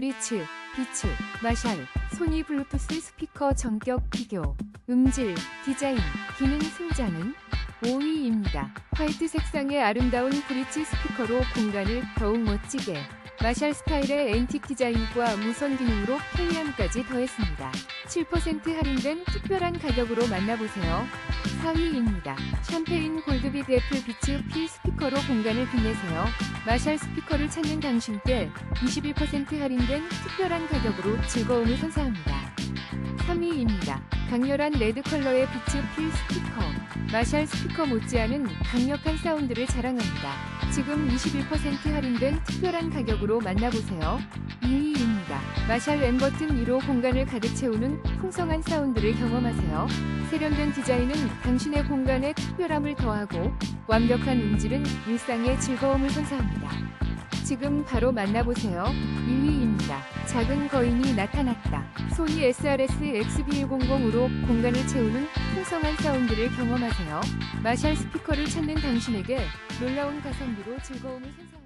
브리츠, 비츠, 마샬, 소니 블루투스 스피커 전격 비교, 음질, 디자인, 기능 승자는 5위입니다. 화이트 색상의 아름다운 브리츠 스피커로 공간을 더욱 멋지게, 마샬 스타일의 앤틱 디자인과 무선 기능으로 편리함까지 더했습니다. 7% 할인된 특별한 가격으로 만나보세요. 4위입니다. 샴페인 골드빅 애플 비츠 P 스피커로 공간을 빛내세요. 마샬 스피커를 찾는 당신께 21% 할인된 특별한 가격으로 즐거움을 선사합니다. 3위입니다. 강렬한 레드 컬러의 비츠 필 스피커. 마샬 스피커 못지않은 강력한 사운드를 자랑합니다. 지금 21% 할인된 특별한 가격으로 만나보세요. 2위입니다. 마샬 엠버튼 2로 공간을 가득 채우는 풍성한 사운드를 경험하세요. 세련된 디자인은 당신의 공간에 특별함을 더하고 완벽한 음질은 일상의 즐거움을 선사합니다. 지금 바로 만나보세요. 2위입니다. 작은 거인이 나타났다. 소니 SRS XB100으로 공간을 채우는 풍성한 사운드를 경험하세요. 마샬 스피커를 찾는 당신에게 놀라운 가성비로 즐거움을 선사합니다.